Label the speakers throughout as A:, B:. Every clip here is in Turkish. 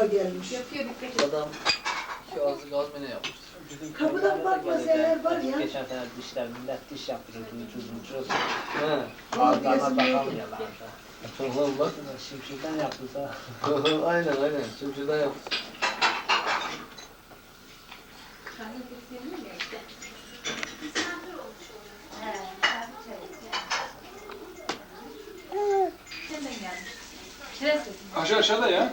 A: defa gelmiş.
B: Yapıyor dikkat et.
C: Adam şu ağzı gazmene yapmış.
A: Kapıdan bakmasalar var ya.
D: Geçen sene dişler millet diş yaptırıyordu ucuz ucuz.
C: He.
D: Ağızlarına bakamıyorlardı.
C: Tamam bak.
D: Şimşirden yaptıysa.
C: aynen aynen. Şimdiden yap.
B: Senden gelmiş. Kiraz dedim.
E: Aşağı aşağıda ya.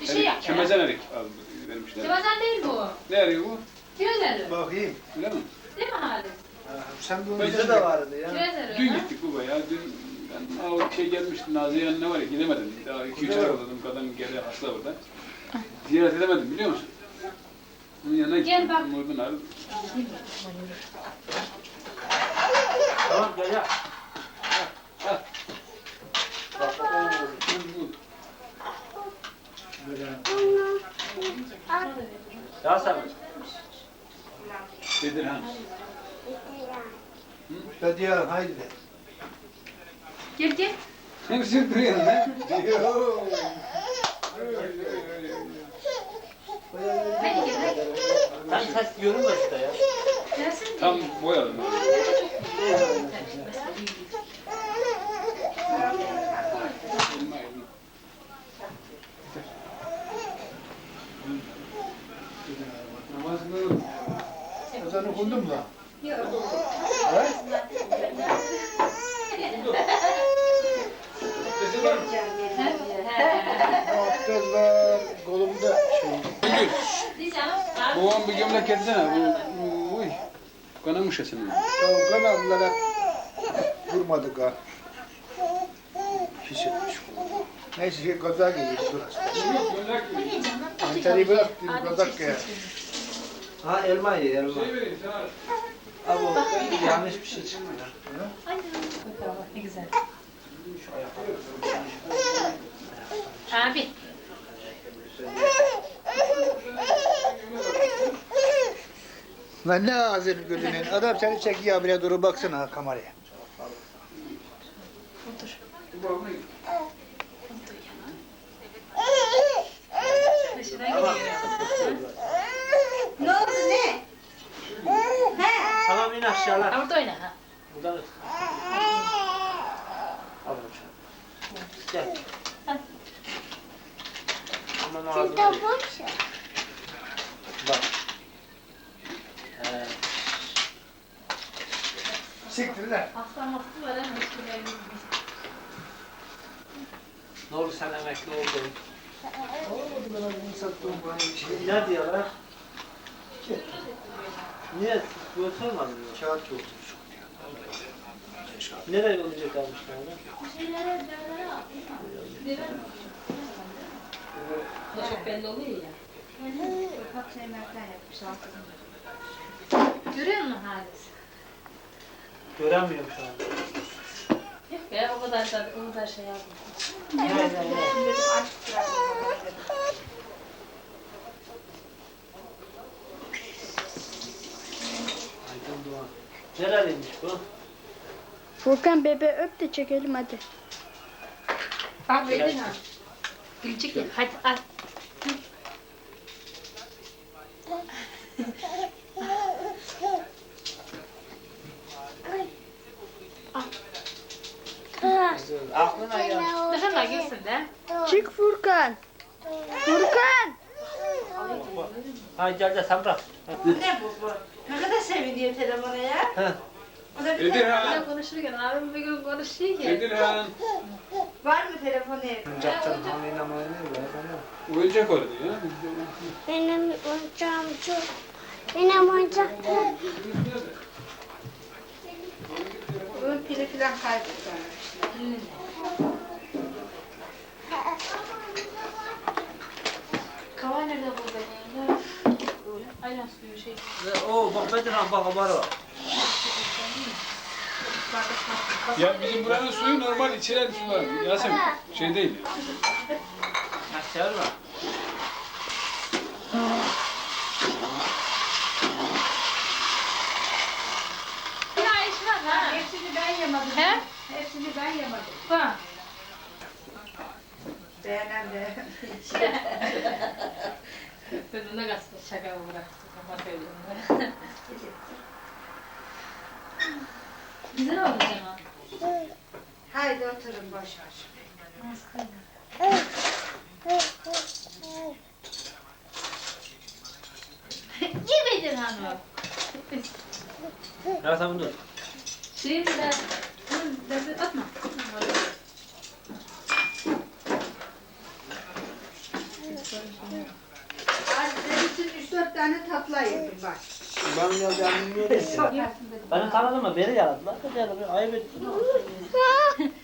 B: Bir şey yap ya.
E: Kemezen erik abi vermişler.
B: Kemezen değil bu.
E: Ne eriği bu?
B: Kiraz arı.
F: Bakayım.
E: Öyle mi?
B: Değil mi Halis?
F: Sen de onu
C: Bizde de vardı ya.
B: Kiraz.
E: Dün gittik baba ya. Dün ben o şey gelmişti Naziye yanına var ya gidemedim. Daha iki üç ay yolladım kadın geri hasta burada. Ziyaret edemedim biliyor musun? Onun yanına
B: Gel bak.
E: Oradan aradım.
D: Tamam gel ya. Ya sen.
E: Bedirhan.
F: Hadi ya haydi.
B: Gel gel.
E: Hepsi duruyor lan.
B: Hadi gel hadi.
D: Sen ses görünme işte ya.
B: Gelsin.
E: Tam boyadım. Elma, elma. Namaz kılın.
F: Ezan okundun mu? Abdest var. Kolumda şey.
B: Diyeceğim.
E: Babam bir gömlek getirsene. Bu, bu, uy. Kanamış senin.
F: Ya kanallara vurmadık ha. Pis etmiş kolum. Neyse şey kaza geliyor. Dur. Antalya bırak. Bir kazak ya.
D: Ha elma ye elma.
E: Şey vereyim sana.
D: Abi o yanlış bir şey çıktı.
B: Ne güzel. Abi.
F: Lan ne ağzını gözünün. Adam seni çekiyor bile durup baksana kameraya.
B: Dışına gidiyor.
G: Ne oldu ne?
D: Tamam in aşağılar.
B: Ha, Orada oyna ha.
D: Buradan öt. Al bakalım. Gel. Aman ağzını. Bak. Ee,
F: Siktir lan.
B: Aslan hafif var hiç güvenmiyorum.
D: ne oldu sen emekli oldun?
F: Olmadı ben adamı sattım bana bir şey.
D: Ne diyorlar? Niye? Bu sormadın mı?
F: Kağıt yok.
D: Nereye olacak almışlar
B: O çok belli oluyor ya.
G: Ufak şeylerden yapmış altını.
B: Görüyor musun Halis?
D: Göremiyorum şu anda.
B: Yok be o kadar da o kadar şey yapma.
D: Ne ne ne?
G: Dedim aç bırakma dedim.
D: Aydın Doğan. Nereliymiş bu?
H: Furkan bebe öp de çekelim hadi.
B: Bak verdin ha. Gülcük ya. Hadi al.
D: Aklına gel.
B: Daha girsin de.
H: Çık Furkan. Furkan.
D: Ha gel gel sen bırak.
G: Ne bu bu? Ne kadar seviniyor telefona ya.
D: Heh.
G: O da bir.
B: Böyle konuşurken abim bir gün konuşuyor ya.
E: Bedirhan.
G: var mı telefonu evde?
D: Oyuncaktan hamile mamile ver.
E: Oyuncak orada ya.
H: Benim oyuncağım çok. Benim oyuncağım.
G: Bunun pili falan kayboldu.
B: Kava nerede ya? Şey.
D: Oo bak Bedirhan bak haber var.
E: Ya bizim buranın suyu normal içilen sular. Yasemin şey değil.
D: Aşağı
B: var.
G: Hepsini ben yemadım.
B: He?
G: Hepsini ben yemadım.
B: Ha.
G: Beğenen de.
B: Önüne gazete şaka bıraktı. Kafa söylüyorum. Güzel oldu canım.
G: Haydi oturun boş ver.
B: Yemedin hanım.
D: Evet tamam dur.
B: Şimdi ben... Ben atma.
G: Hadi senin için üç dört tane tatlı bak.
F: Ben biraz yandım yerim.
D: Beni tanıdın mı? Beni yaradılar. Beni yaradılar. Ayıp ettin.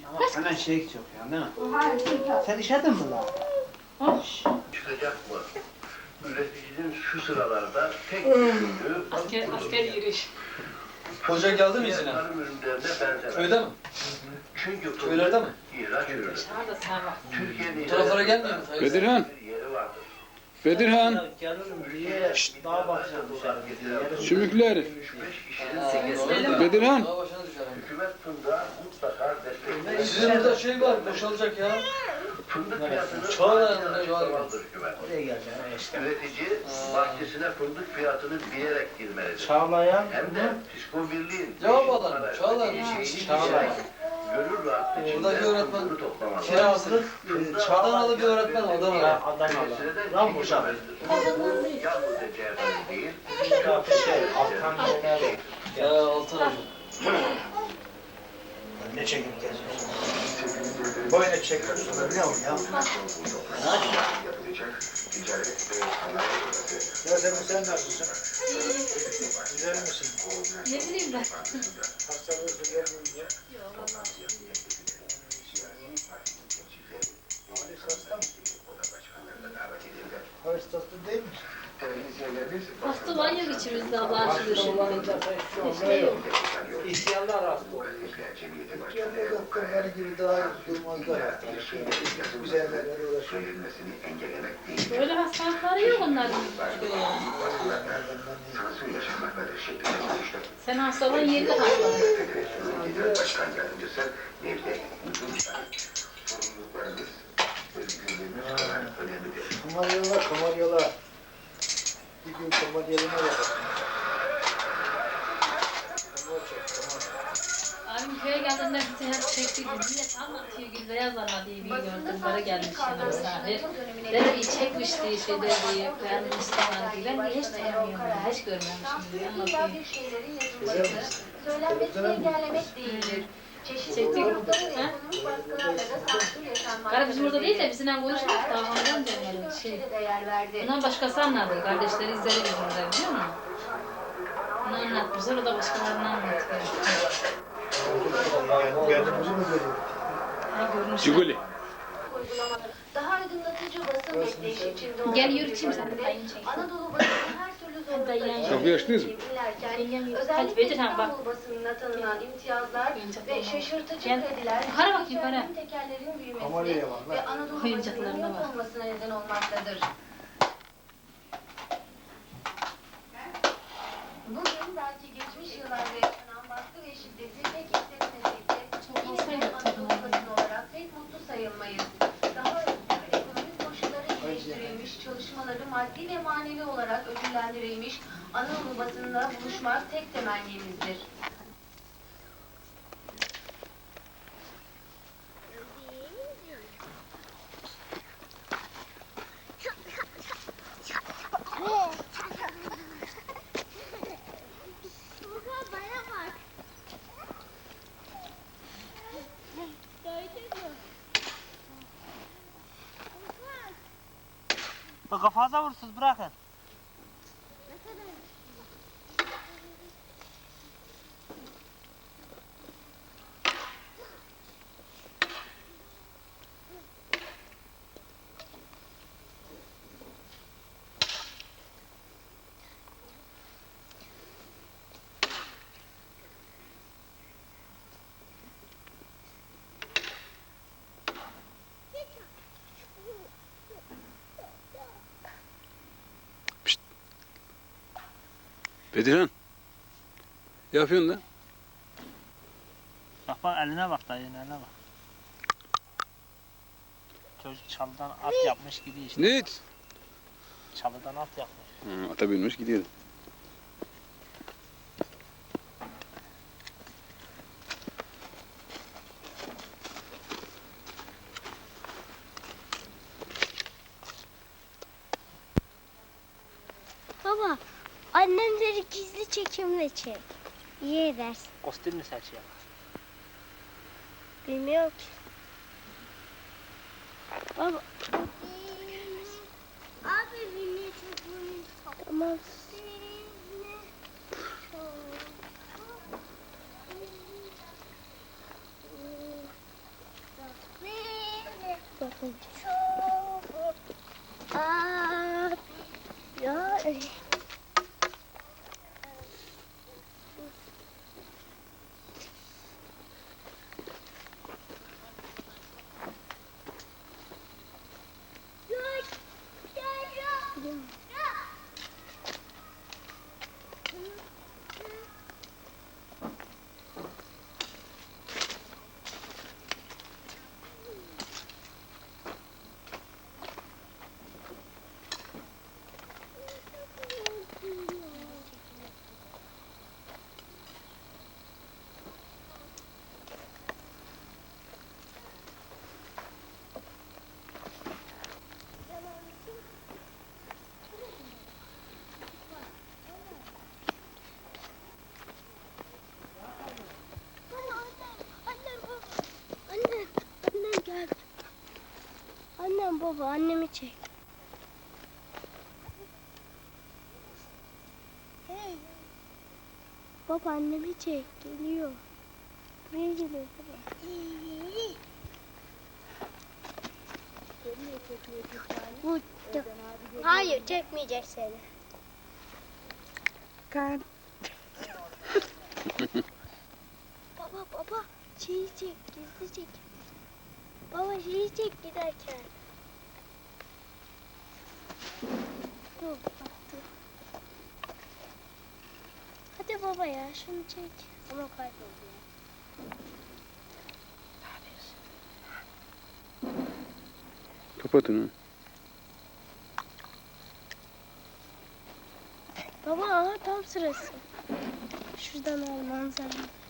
D: Ama hemen şey çok ya değil mi? Sen işedin mi lan?
I: çıkacak mı? Üreticinin şu sıralarda tek düşündüğü
B: Asker, asker yürüyüş.
C: Hoca geldi mi izine? Köyde mi?
I: Çünkü
C: Köylerde mi?
I: ihraç ürünü.
B: Dışarıda sabah.
I: Türkiye'nin
C: Bu taraflara gelmiyor mu?
E: Bedirhan,
I: bir.
E: Bedirhan,
D: Gelirim diye daha bakacağım dışarı. Yeri-
E: sümükler.
I: 3-5 kişinin
E: Bedirhan.
C: Sizin burada şey var, boşalacak ya.
I: Fındık fiyatını
C: Çoğu
I: aynen
C: da ne var?
I: Üretici bahçesine fındık fiyatını bilerek girmelidir.
D: Çağlayan
I: Hem de Birliği'nin
C: Cevap alalım,
I: para
C: çağlar.
I: Gönül rahatlığı içinde
C: Oradaki öğretmen
I: fındığını toplamalı.
C: kirasını Adanalı bir öğretmen Adanalı.
D: Adanalı. Lan bu şarkı.
I: Yalnızca CHP'nin değil,
D: Ya bir şey. Altan yeter.
C: Ya Altan Hoca.
D: Ne çekip geziyorsun?
F: Böyle çekiyorsun biliyor musun ya? Ya sen nasılsın? Güzel misin?
B: Ne bileyim ben.
F: Hastalığı gelmeyince. Halis hasta mı? Halis hasta değil mi?
B: Hasta var yok içimizde Allah'a şükür.
F: Yok.
D: İhtiyarlar hasta oluyor.
F: Türkiye'de doktorları gibi daha durmazlar. Güzellerle uğraşıyor.
B: Böyle hastalıkları yok onların. Sen hastalığın yerinde hastalığın.
F: Kamaryalar, kamaryalar. Bir gün kamaryalarına bakalım. Kamar çek, kamar.
B: Abim köye geldiğinde bizi hep çektiydi. Millet anlatıyor Gülde yazana diye bir gördüm. Bara gelmiş yine misafir. Dedi çekmişti şeyde diye. Ben istemem diye. Ben hiç tanımıyorum. Hiç görmemişim diye anlatıyor.
J: bir şeylerin yazılması, söylenmesini engellemek değildir. Çeşitli
B: Çektik.
J: grupların
B: Ha?
J: ekonomik baskılarla da sansür yaşanmaktadır.
B: Kara bizim burada değil de bizimle konuştuk da ondan diyorum. Şey,
J: de değer verdi.
B: bundan başkası anladı. Kardeşleri izleri bizimde biliyor musun? Bunu anlatmışlar. O da başkalarına anlatıyor. Ha, görmüş.
E: Ciguli.
J: Uygulama daha aydınlatıcı basın bekleyişi içinde olan
B: Gel yürü çim sen de çek.
J: Anadolu basını her türlü zorlukları
B: Çok
E: yaşlıyız mı?
J: özellikle. İstanbul basınına tanınan imtiyazlar ve şaşırtıcı krediler
B: Yukarı bak, yukarı.
J: tekerlerin
F: bak,
J: ve
F: bak.
J: Anadolu basınının yok olmasına neden olmaktadır. Bugün belki geçmiş yıllarda yaşanan baskı ve şiddeti pek hissetmesek de yine
B: olsaydı
J: de Anadolu basını olarak pek mutlu sayılmayız. Çalışmaları maddi ve manevi olarak ödüllendirilmiş Anadolu basınında buluşmak tek temennimizdir.
D: Bak fazla vursuz bırakın.
E: Bedirhan. Yapıyorsun lan?
D: Bak bak eline bak dayının eline bak. Çocuk çalıdan at yapmış gibi işte.
E: Ne?
D: Çalıdan at yapmış.
E: Hı, ata binmiş gidiyor.
H: Baba annemleri gizli çek. İyi edersin.
D: Kostüm mü seçiyor?
H: Bilmiyorum ki. Baba. Abi beni çok Tamam. Bakın. Abi. Ya. Annem baba. Annem. Annem gel. Annem baba annemi çek. Hey. Baba annemi çek. Geliyor. Buraya geliyor baba. Bu, hayır çekmeyecek seni. Kan. Baba baba şeyi çek gizli çek. Baba şeyi çek giderken. Dur bak dur. Hadi baba ya şunu çek. Ama kayboldu ya.
E: Kapatın ha.
H: Baba aha tam sırası. Şuradan al manzarayı.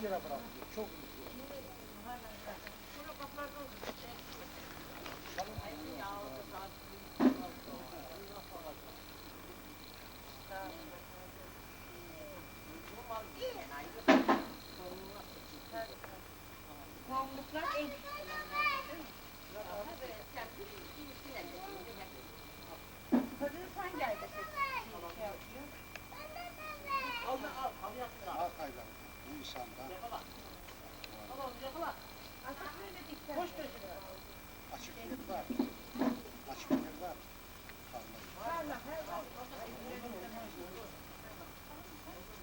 F: 40 lira bırakıyor. Çok
G: iyi.
F: Al kaydan. Bu insanda. Açık yer var. Açık yer var.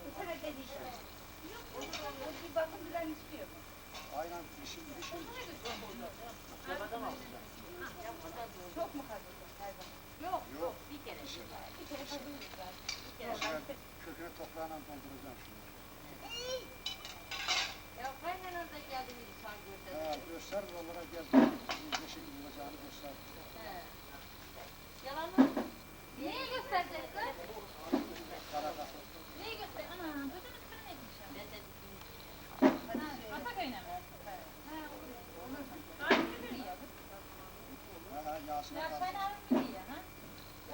G: Bu sene de dişi. O bir bakım bilen istiyor.
F: Aynen işin işin.
G: Çok mu kadın?
F: Yok. Yok. Bir kere. Ben kökünü toprağına dolduracağım şimdi.
J: Ya kaynana da geldi mi insan gördü.
F: Ha, göster onlara gel. Ne şekilde olacağını göster.
J: Yalan mı? Niye gösterecekler?
F: Karada.
J: Neyi göster? Ana, gözünü kırmaymış ya. Ben de
B: Ataköy'üne mi?
F: Ha, ha, Yasin'e
B: Ya
F: kaldı.
B: sen abi biliyor ha?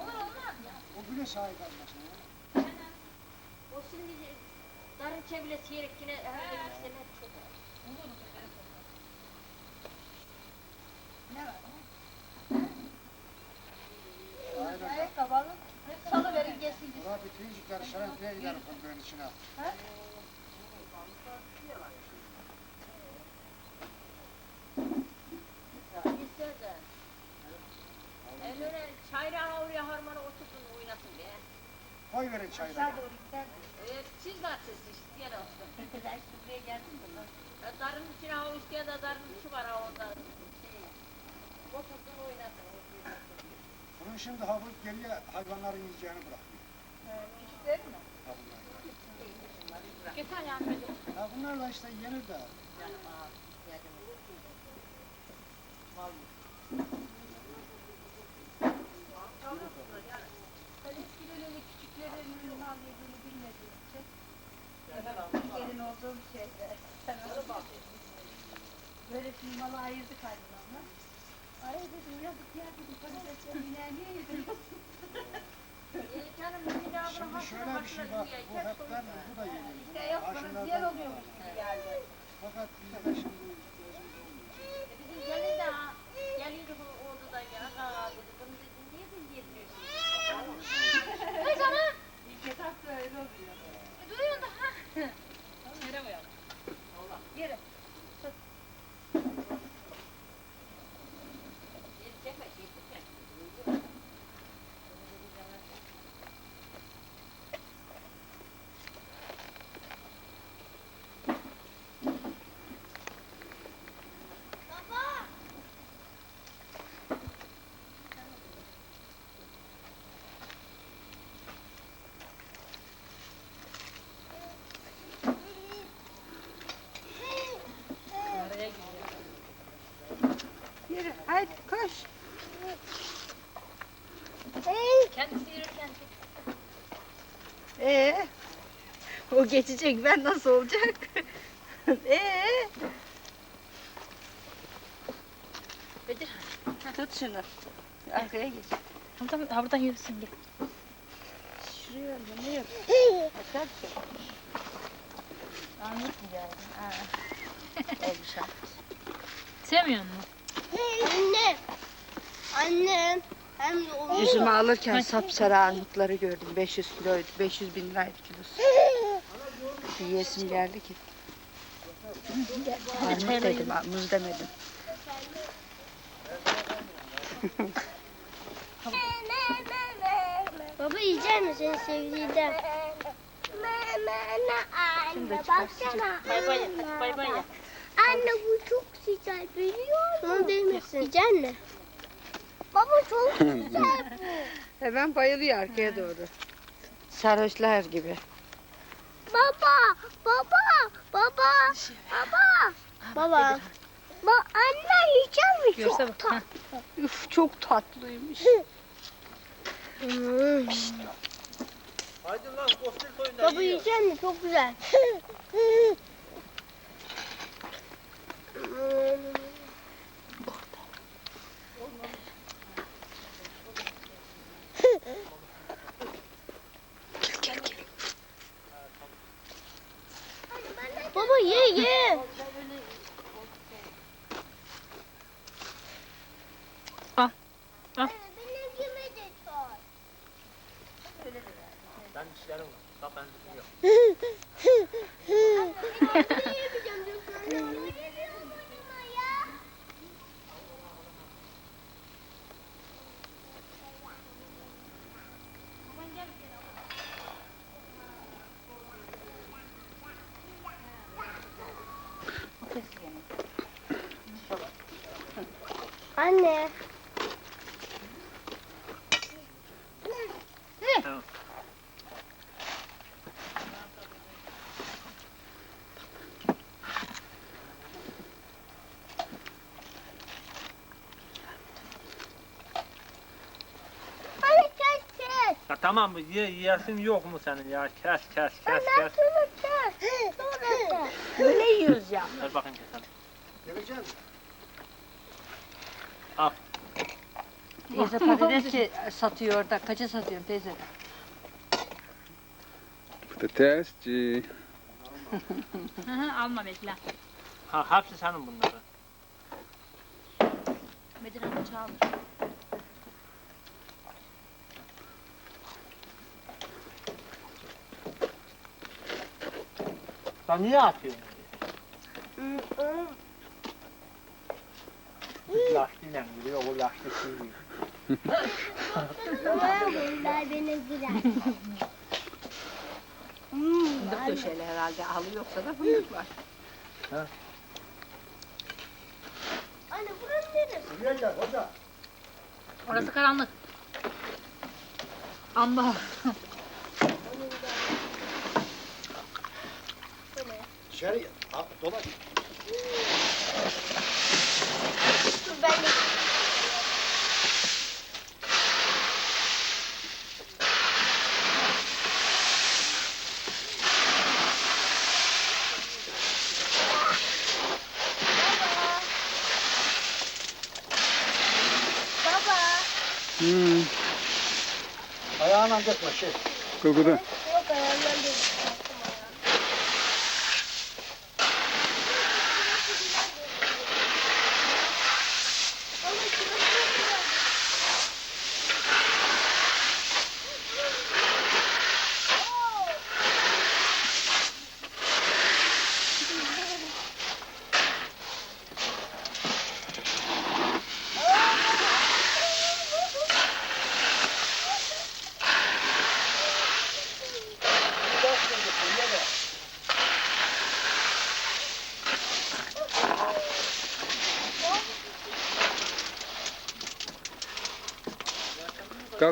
B: Olur olmaz mı?
F: O güne sahip kalmasın ya.
J: O şimdi darın çevile siyerek yine her gün istemez çok.
F: Aynen.
G: Ayakkabı alın. Salı verin gelsin.
F: Buna bitince karışarak ne gider fındığın içine?
J: İstersen.
F: Koy verin çayını.
G: Aşağı doğru gider.
J: Evet
G: Siz nasılsınız? Gel olsun. Ben buraya geldim de. Ya darın içine havuç diye de darın içi var ha orada. Şey, Oturdum oynadım.
F: Bunun şimdi havuz geliyor hayvanların yiyeceğini bırakıyor.
G: İşler mi?
F: Bunlar.
G: Geçen yanında
F: Ha bunlarla işte yenir de.
G: Eskilerini küçüklerinin mal yediğini bilmediğim için. Gelin olduğum şeyde. Böyle şimdi malı ayırdık hayvanla. Ay dedim yazık ya dedim patatesle yine niye yediriyorsun? Canım bir daha
F: Şimdi şöyle bir şey bak. Bu hep ben bu da yeniyor.
G: İşte yapmanız yer oluyormuş gibi geldi.
F: Fakat bizde şimdi gözümüz olmuyor.
G: E Bizim gelin de ha, gelince bu oldu da ya. Aa dedi bunu dedim niye biz yediriyorsunuz? Ay sana. İlk etapta öyle oluyor. E duyuyor da ha. Yere koyalım. Yere. Tut. Yeri çekme, yeri çekme.
B: Araya giriyor.
A: Yürü haydi koş.
B: Kendisi yürürken
A: Ee, o geçecek ben nasıl olacak? ee,
B: Bedir.
A: tut şunu. Arkaya geç.
B: Tamam tamam ha, buradan yürüsün gel.
A: Şuraya yap? Bakar ki.
B: Anlık mı geldin?
A: Ha. Olmuş ha.
B: Sevmiyor musun?
H: Anne. Annem. Hem de onu
A: Yüzümü alırken sapsarı armutları gördüm. 500 kiloydu. 500 bin liraydı kilosu. Yiyesim geldi ki. Armut dedim, muz demedim.
H: Baba yiyecek misin seni sevdiğinden? Anne baksana.
B: Bay bay bay bay.
H: Anne bu çok sıcak biliyor musun? Onu misin? Yiyecek misin? Baba çok güzel bu.
A: Hemen bayılıyor arkaya doğru. Sarhoşlar gibi.
H: Baba, baba, baba, baba. Baba. Ba anne yiyecek mi?
B: Görse
H: Çok
B: bak. ha.
A: Üf çok tatlıymış.
H: Hmm.
D: Haydi lan gofret oyna.
H: Baba yiyecek mi? Çok güzel. Baba ye ye.
B: Al, al.
H: Benimkime de sor.
D: Ben dişlerim var. Bak ben dişim yok.
H: Yemeyeceğim diyorsun. Anne, geliyorum oyunuma ya. Anne. Anne kes kes.
D: Ya tamam mı? Ye, yiyesin yok mu senin ya? Kes kes kes kes.
H: şunu kes. Sonra kes.
A: Böyle yiyoruz ya.
D: Ver bakayım keselim.
F: Gelecek misin?
A: Teyze patatesi satıyor orada. Kaça satıyorsun teyze?
B: Hı hı, Alma bekle.
D: Ha hepsi senin bunları.
B: Bedir abi çağır.
D: Sen niye atıyorsun? Laştıyla gidiyor, o laştı sürüyor.
H: Bunlar beni girer. Hmm,
G: Fındık döşeli herhalde. Halı yoksa da fındık var.
H: Anne burası neresi?
F: Buraya gel hoca.
B: Orası karanlık. Ambar.
F: İçeri al, dolaş.
H: Dur ben de. Baba.
E: Hmm.
F: Ayağına dökme şey.
E: Kokuda.
H: Yok ayağımdan değil.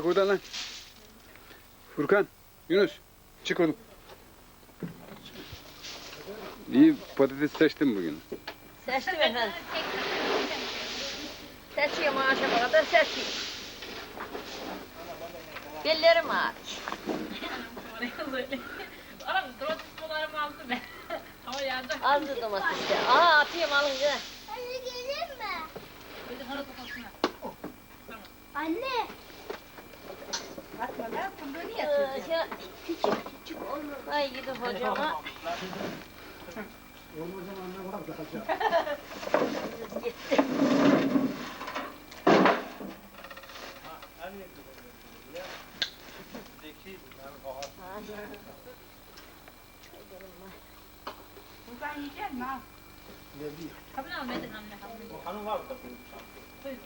E: Kalk buradan lan. Furkan, Yunus, çık oğlum. İyi patates seçtim bugün.
K: Seçtim efendim. Seçiyorum akşama kadar seçiyorum. Bellerim ağrıyor.
B: Anam domates sularımı aldım ben. Ama yandı.
K: Azdı domatesle. Aa atayım alınca.
H: Anne gelir mi?
B: De sonra kafasına.
H: Anne.
G: Atma lan fındığı niye
K: Ee,
G: atıyorsun?
K: şey, küçük küçük olmaz. Ay gidi hocama.
F: Olmaz ama ne var da hoca.
K: Gitti.
G: Buradan yiyecek mi?
F: Ne diyeyim?
B: Kabin al Metin anne.
D: Hanım var mı?
B: Buyurun.